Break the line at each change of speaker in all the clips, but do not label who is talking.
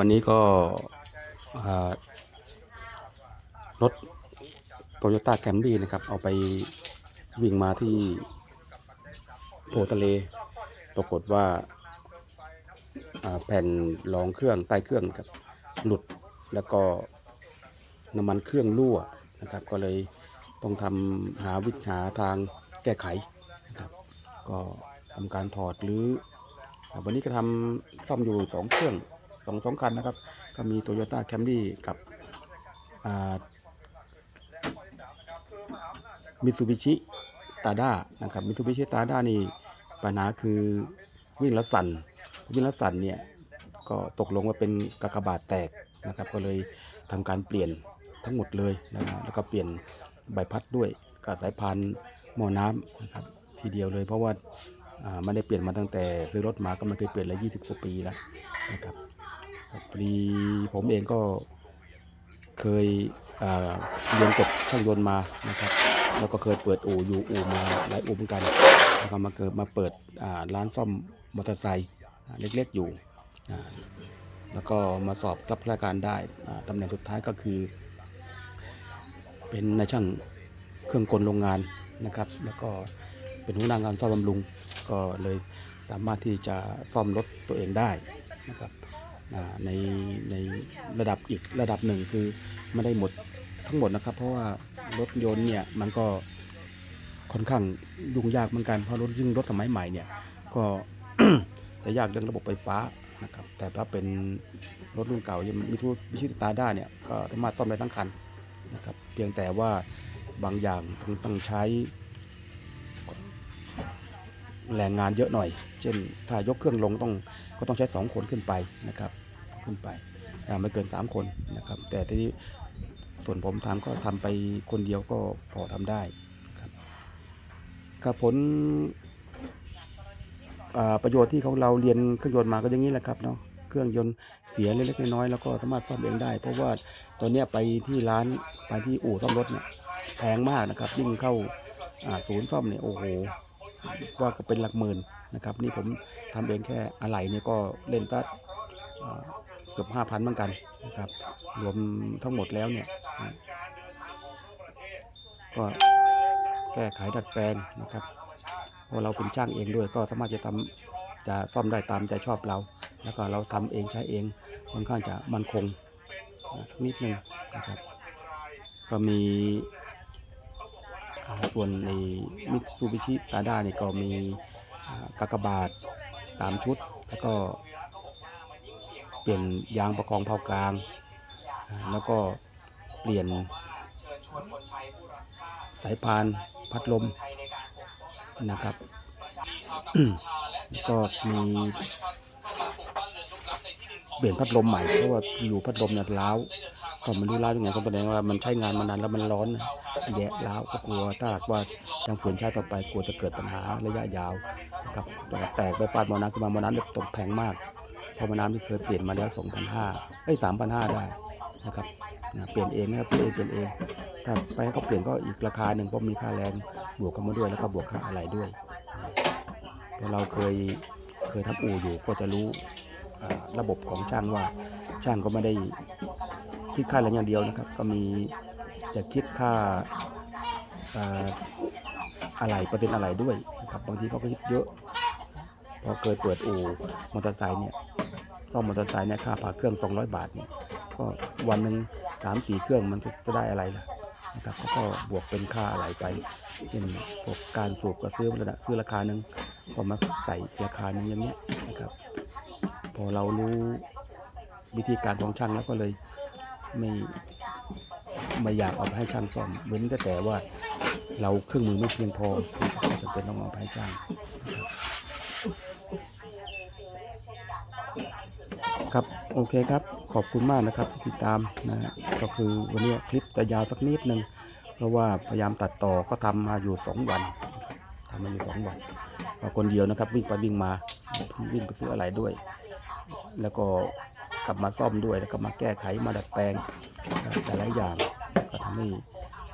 วันนี้ก็รถโตโยต้าแคมรี่นะครับ เอาไปวิ่งมาที่โพทะเล ปรากฏว่าาแผ่นรองเครื่องใต้เครื่องครับหลุดแล้วก็น้ำมันเครื่องรั่วนะครับ ก็เลยต้องทำหาวิธีหาทางแก้ไขนะครับ ก็ทำการถอดหรือวันนี้ก็ทำซ่อมอยู่สองเครื่อง สองสองคันนะครับ ก็มี Toyota Camry กับมิตซูบิชิตาด้านะครับมิตซูบิชิตาด้านี่ปัญหาคือวิ่งแล้วสั่นวิ่งแล้วสั่นเนี่ยก็ตกลงว่าเป็นกากบาทแตกนะครับ ก็เลยทำการเปลี่ยนทั้งหมดเลยนะครับแล้วก็เปลี่ยนใบพัดด้วยกับสายพานหม้อน้ำนะครับทีเดียวเลย เพราะว่าไม่ได้เปลี่ยนมาตั้งแต่ซื้อรถมาก็ไม่เคยเปลี่ยนเลยยี่สิบกว่าปีแล้วนะครับ พอดีผมเองก็เคยเรียนจบช่างยนต์มานะครับ แล้วก็เคยเปิดอู่อยู่อู่มาหลายอู่เหมือนกันแล้วก็มาเกิดมาเปิดร้านซ่อมมอเตอร์ไซค์เล็กๆอยู่แล้วก็มาสอบรับราชการได้ตำแหน่งสุดท้ายก็คือ เป็นนายช่างเครื่องกลโรงงานนะครับ แล้วก็เป็นหัวหน้างานซ่อมบำรุง ก็เลยสามารถที่จะซ่อมรถตัวเองได้นะครับ ในในระดับอีกระดับหนึ่งคือไม่ได้หมดทั้งหมดนะครับ เพราะว่ารถยนต์เนี่ยมันก็ค่อนข้างยุ่งยากเหมือนกันเพราะรถยิ่งรถสมัยใหม่เนี่ยก็จะยากเรื่องระบบไฟฟ้านะครับ แต่ถ้าเป็นรถรุ่นเก่ายังมิทูมิชิตาด้าเนี่ยก็สามารถซ่อมได้ทั้งคันนะครับ เพียงแต่ว่าบางอย่างต้องต้องใช้แรงงานเยอะหน่อย เช่นถ้ายกเครื่องลงต้องก็ต้องใช้ 2 คนขึ้นไปนะครับ ขึ้นไปไม่เกิน 3 คนนะครับ แต่ทีนี้ส่วนผมทำก็ทำไปคนเดียวก็พอทำได้ครับกับผลประโยชน์ที่เของเราเรียนเครื่องยนต์มาก็อย่างนี้แหละครับเนาะเครื่องยนต์เสียเล็กๆน้อยๆแล้วก็สามารถซ่อมเองได้ เพราะว่าตอนนี้ไปที่ร้านไปที่อู่ซ่อมรถเนี่ยแพงมากนะครับยิ่งเข้าศูนย์ซ่อมเนี่ยโอ้โหว่าก็เป็นหลักหมื่นนะครับ นี่ผมทำเองแค่อะไหล่เนี่ยก็เล่นสักอ่าเกือบห้าพันเหมือนกันนะครับ รวมทั้งหมดแล้วเนี่ยก็แก้ไขดัดแปลงนะครับเพราะเราเป็นช่างเองด้วยก็สามารถจะทำจะซ่อมได้ตามใจชอบเรา แล้วก็เราทำเองใช้เองค่อนข้างจะมั่นคงนะสักนิดนึงนะครับ ก็มีส่วนในมิตซูบิชิสตาร์ด้านี่ก็มีอ่ากากบาท 3 ชุด แล้วก็ ลี่ยนยางประกองเผากลาง แล้วก็เปลี่ยนสายพานพัดลมนะครับก็มีเปลี่ยนพัดลมใหม่เพราะว่าอยู่พัดลมเนี่ยร้าวก็ไม่รู้ร้าวยังไงก็แสดงว่ามันใช้งานมานานแล้วมันร้อนแยะร้าวก็กลัวถ้าหากว่ายังฝืนใช้ต่อไปกลัวจะเกิดปัญหาระยะยาวนะครับแต่แตกไปฟาดมอน้ำขึ้นมามอน้ำตกแพงมาก พราะมอน้ำที่เคยเปลี่ยนมาแล้ว2,500เอ้ย3,500ได้นะครับนะเปลี่ยนเองนะครับเปลี่ยนเองเปลี่ยนเองถ้าไปให้เขาเปลี่ยนก็อีกราคาหนึ่งเพราะมีค่าแรงบวกเข้ามาด้วยแล้วก็บวกค่าอะไรด้วยเพราะเราเคยเคยทำอู่อยู่ก็จะรู้ระบบของช่างว่าช่างก็ไม่ได้คิดค่าแรงอย่างเดียวนะครับ ก็มีจะคิดค่าอ่าอะไรเปอร์เซ็นต์อะไรด้วยนะครับบางทีเขาก็คิดเยอะพอเคยเปิดอู่มอเตอร์ไซค์เนี่ย ซ่อมมอเตอร์ไซค์เนี่ยค่าผ่าเครื่อง 200 บาทเนี่ยก็วันหนึ่งสามสี่เครื่องมันจะได้อะไรล่ะนะครับก็บวกเป็นค่าอะไรไป เช่นพวกการสูบก็ซื้อระดับซื้อราคาหนึ่งก็มาใส่ราคาหนึ่งอย่างเงี้ยนะครับ พอเรารู้วิธีการของช่างแล้วก็เลยไม่ไม่อยากเอาไปให้ช่างซ่อมเว้นแต่แต่ว่าเราเครื่องมือไม่เพียงพอจะเป็นต้องเอาไปให้ช่างนะครับ ครับโอเคครับขอบคุณมากนะครับที่ติดตามนะก็คือวันนี้คลิปจะยาวสักนิดนึงเพราะว่าพยายามตัดต่อก็ทำมาอยู่สองวันทำมาอยู่สองวันก็คนเดียวนะครับ วิ่งไปวิ่งมาวิ่งไปซื้ออะไรด้วย แล้วก็กลับมาซ่อมด้วยแล้วก็มาแก้ไขมาดัดแปลงแต่หลายอย่างก็ทำให้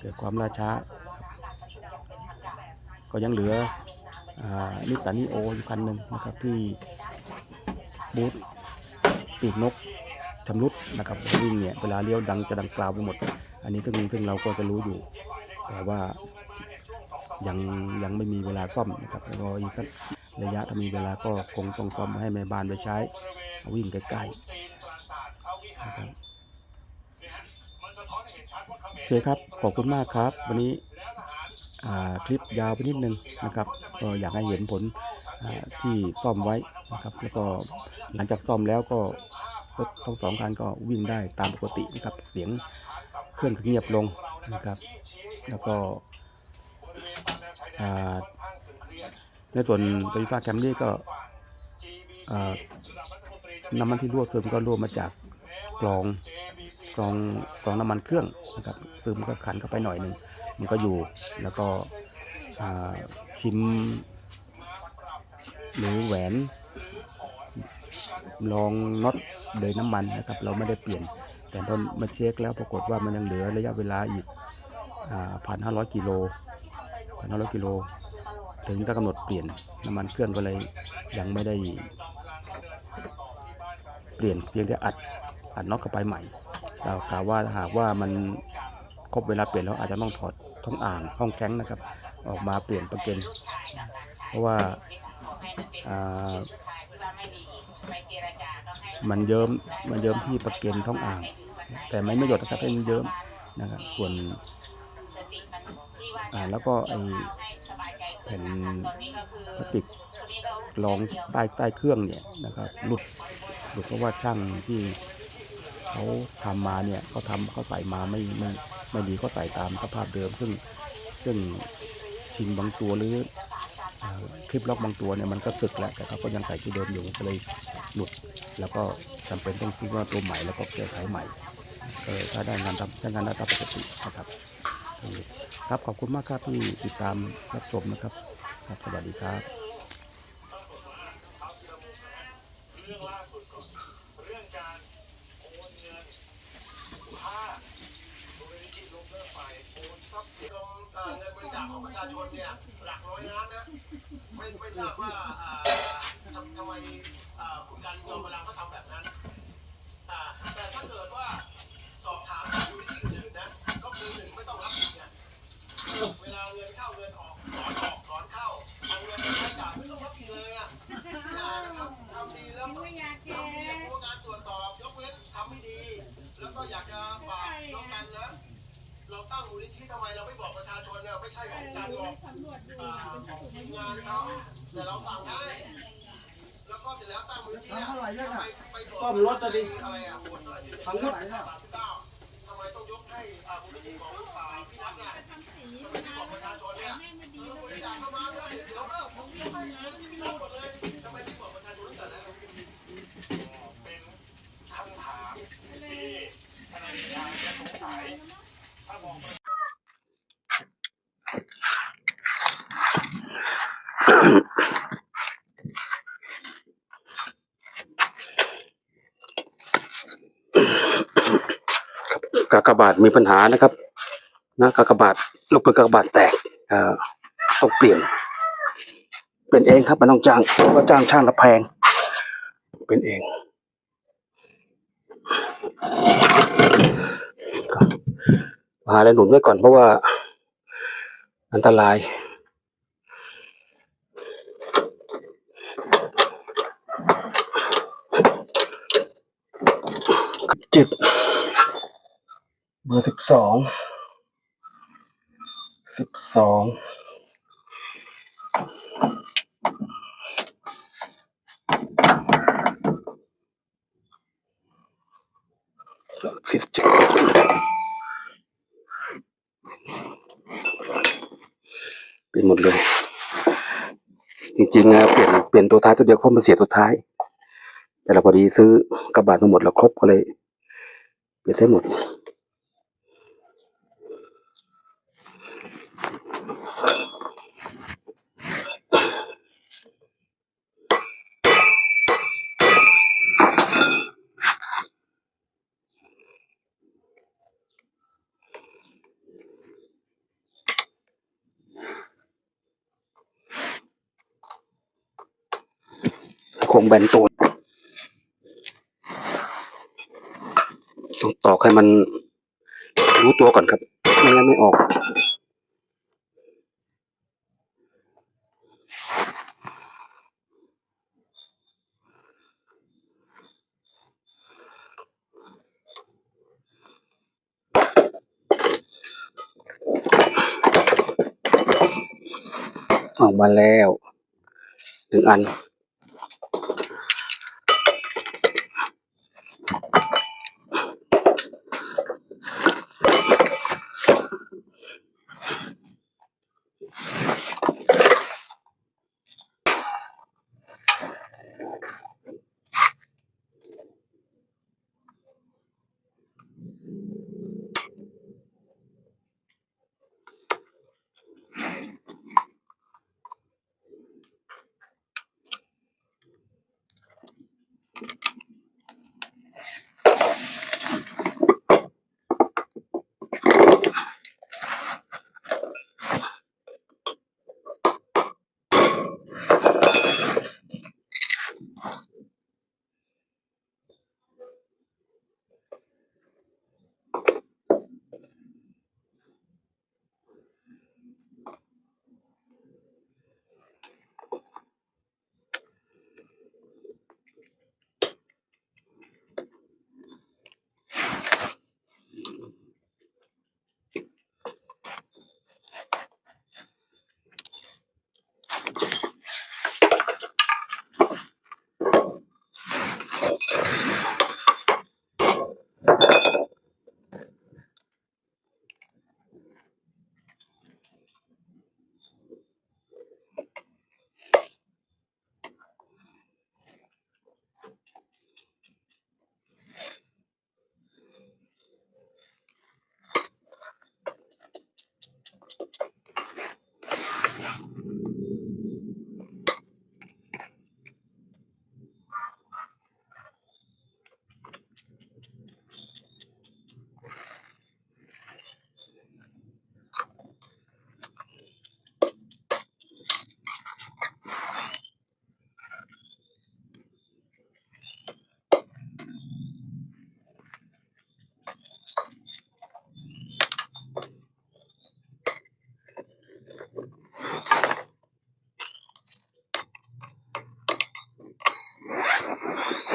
เกิดความล่าช้าครับก็ยังเหลือนิสสันนีโออยู่คันหนึ่งนะครับที่บูธ ปีกนกชำรุดนะครับวิ่งเนี่ยเวลาเลี้ยวดังจะดังกล่าวไปหมด อันนี้ซึ่งซึ่งเราก็จะรู้อยู่ แต่ว่ายังยังไม่มีเวลาซ่อมนะครับแล้วก็อีกสักระยะถ้ามีเวลาก็คงต้องซ่อมให้แม่บ้านไปใช้วิ่งใกล้ๆนะครับโอเคครับขอบคุณมากครับ วันนี้คลิปยาวไปนิดนึงนะครับก็อยากให้เห็นผล ที่ซ่อมไว้นะครับ แล้วก็หลังจากซ่อมแล้วก็รถทั้งสองคันก็วิ่งได้ตามปกตินะครับ เสียงเครื่องเงียบลงนะครับ แล้วก็ในส่วนโตโยต้าแคมรี่ก็น้ำมันที่รั่วซึมก็รั่วมาจากกรองกรองกรองน้ำมันเครื่องนะครับซึมก็ขันเข้าไปหน่อยหนึ่งมันก็อยู่แล้วก็ชิม หรือแหวนลองน็อตเดินน้ำมันนะครับ เราไม่ได้เปลี่ยน แต่พอมาเช็คแล้วปรากฏว่ามันยังเหลือระยะเวลาอีกพันห้าร้อยกิโลพันห้าร้อยกิโลถึงจะกำหนดเปลี่ยนน้ำมันเครื่องก็เลยยังไม่ได้เปลี่ยนเพียงแต่อัดอัดน็อตเข้าไปใหม่เรากล่าวว่าหากว่ามันครบเวลาเปลี่ยนแล้วอาจจะต้องถอดท้องอ่างห้องแข้งนะครับ ออกมาเปลี่ยนประเก็นเพราะว่า มันเยิ้มมันเยิ้มที่ประเก็นท้องอ่าง แต่ไม่ไม่หยดนะครับเป็นเยิ้มนะครับส่วนอ่าแล้วก็ไอแผ่นพลาสติกรองใต้ใต้เครื่องเนี่ยนะครับหลุดหลุดเพราะว่าช่างที่เขาทำมาเนี่ยเขาทำเขาใส่มาไม่ไม่ไม่ดีเขาใส่ตามสภาพเดิม ซึ่งซึ่งชิงบางตัวหรือ คลิปล็อกบางตัวเนี่ยมันก็สึกแล้ว แต่เขาก็ยังใส่ที่เดิมอยู่ก็เลยหลุด แล้วก็จำเป็นต้องซื้อว่าตัวใหม่แล้วก็แก้ไขใหม่เออถ้าได้งานทำได้งานได้ตามปกตินะครับครับขอบคุณมากครับที่ติดตามรับชมนะครับครับสวัสดีครับ
เอ่อเงินบริ จาคของประชาชนเนี่ยหลักร้อยล้านนะ ไม่ไม่ทราบว่าอ่าทำทำไมอ่าคุณการจอมพลังก็ทำแบบนั้นอ่าแต่ถ้าเกิดว่าสอบถามจากมูลนิธิอื่นนะ ก็คือหนึ่งไม่ต้องรับผิดเนี่ยเวลาเงินเข้าเงินออกถอนออกถอนเข้าเอาเงินไปบริจาคไม่ต้องรับผิดเลยอะอย่านะครับทำดีแล้วทำดีอย่างกระบวนการตรวจสอบยกเว้นทำไม่ดี แล้วก็อยากจะฝากน้องกันนะ เราตั้งมูลนิธิทำไมเราไม่บอกประชาชนเนี่ยไม่ใช่ของการหลอกอ่าของทีมงานเขาแต่เราสั่งได้ แล้วก็เสร็จแล้วตั้งมูลนิธิอะทำไมไปบอก
ซ่อมรถอะดิ
อะไรอะบวชอะไรที่
ทำเท่าไหร่น่ะ
สามสิบเก้าทำไมต้องยกให้อ่ามูลนิธิของอ่าพี่นัทเนี่ยทำไมไม่บอกประชาชนเนี่ยเออบริจาคเข้ามาแล้วเดี๋ยวเดี๋ยวเออผมยกให้มูลนิธิพี่นัทหมดเลยทำไมไม่บอกประชาชนตั้งแต่แรก
เป็นคำถามที่ทนายเดชาจะสงสัย ถ้ามอง
กากบาทมีปัญหานะครับนะกากบาทลูกปืนกากบาทแตกอ่อต้องเปลี่ยน เป็นเองครับมันต้องจ้างเพราะว่าจ้างช่างละแพง เป็นเองหาอะไรหนุนไว้ก่อนเพราะว่า อันตรายจิต เบอร์สิบสอง สิบสอง สิบเจ็ดเป็นหมดเลย จริงๆอะเปลี่ยนเปลี่ยนตัวท้ายตัวเดียวเพราะมันเสียตัวท้าย แต่เราพอดีซื้อกระบาดมาหมดแล้วครบก็เลยเปลี่ยนได้หมด ค งแบนตัว
ต้องตอกให้มันรู้ตัวก่อนครับ ไม่งั้นไม่ออกออกมาแล้วหนึ่งอัน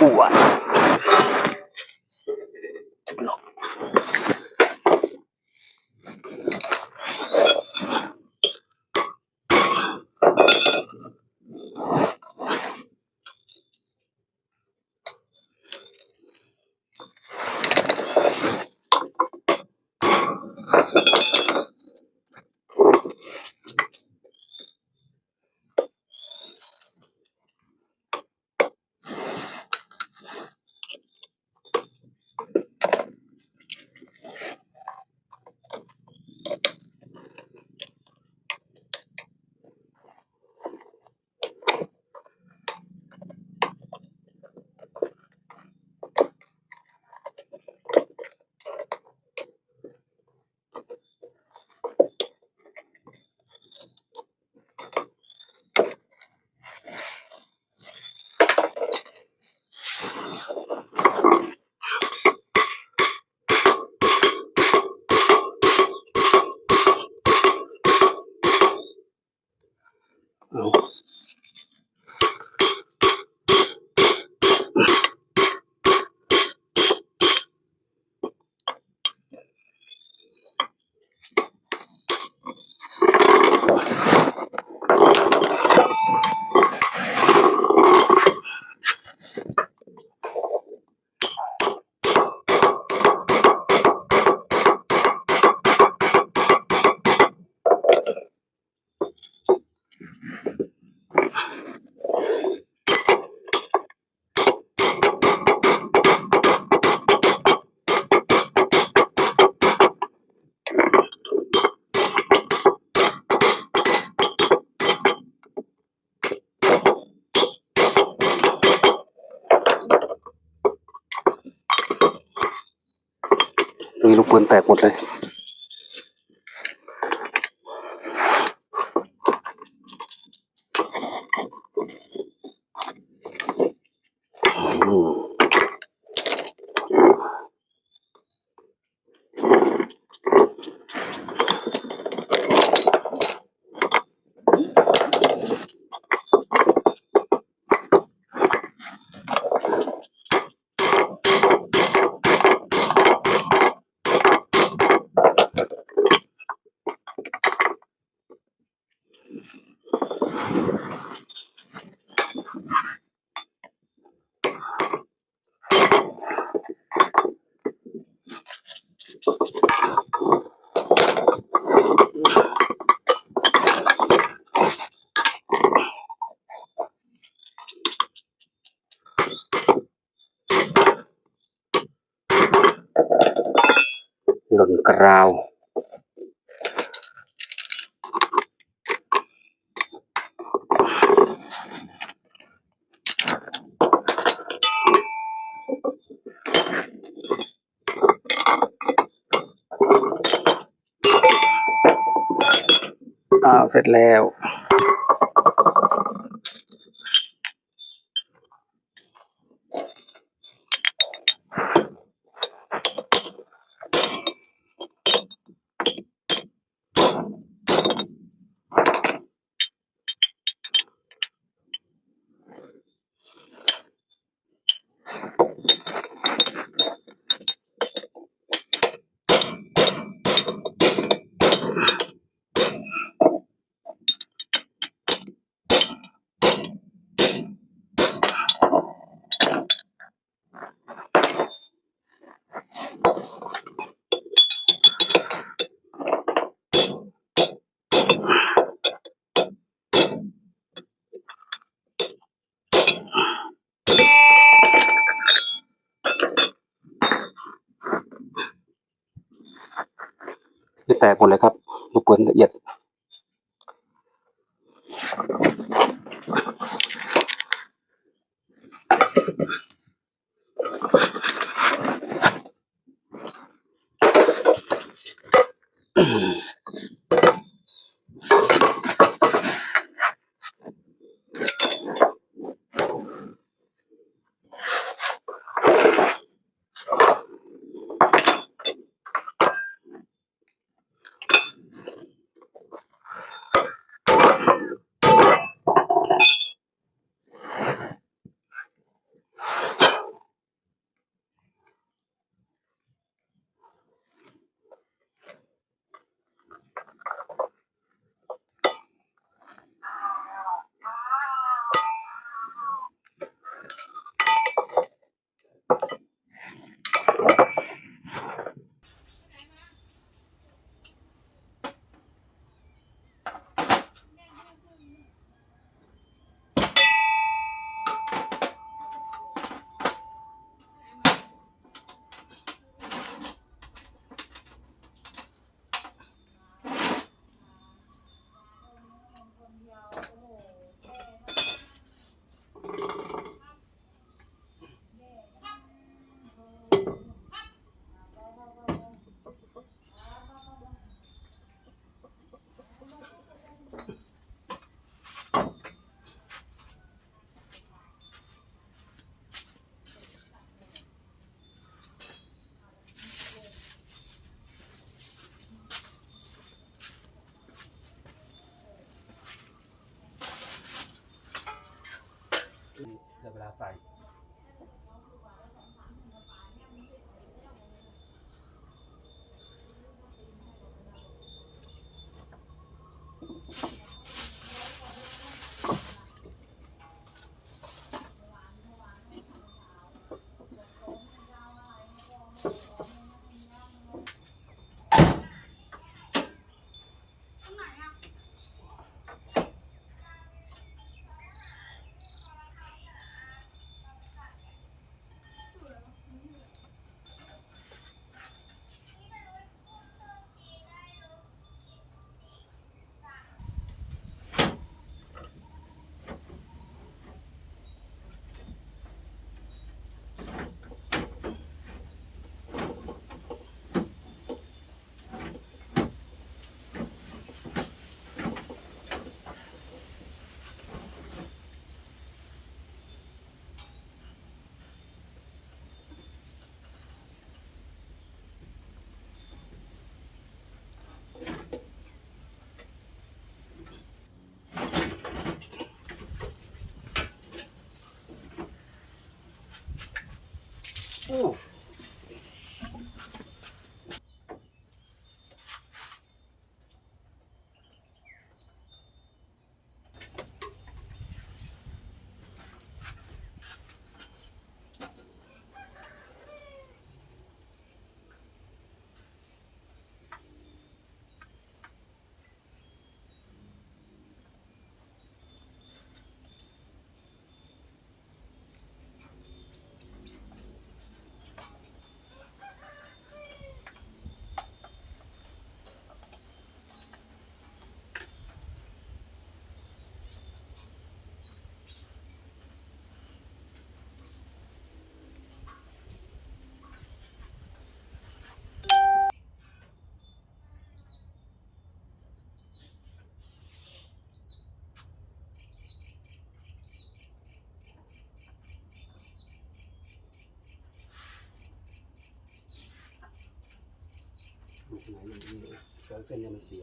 ปว มีลูกปืนแตกหมดเลย อืม หล่นก ราว อ้าว เสร็จแล้ว นี่แตกหมดเลยครับลูกปืนละเอียด เไห
นอ
ย่าง
นี้เส้นเนี่ย
มันเสีย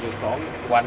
อยู่สองวัน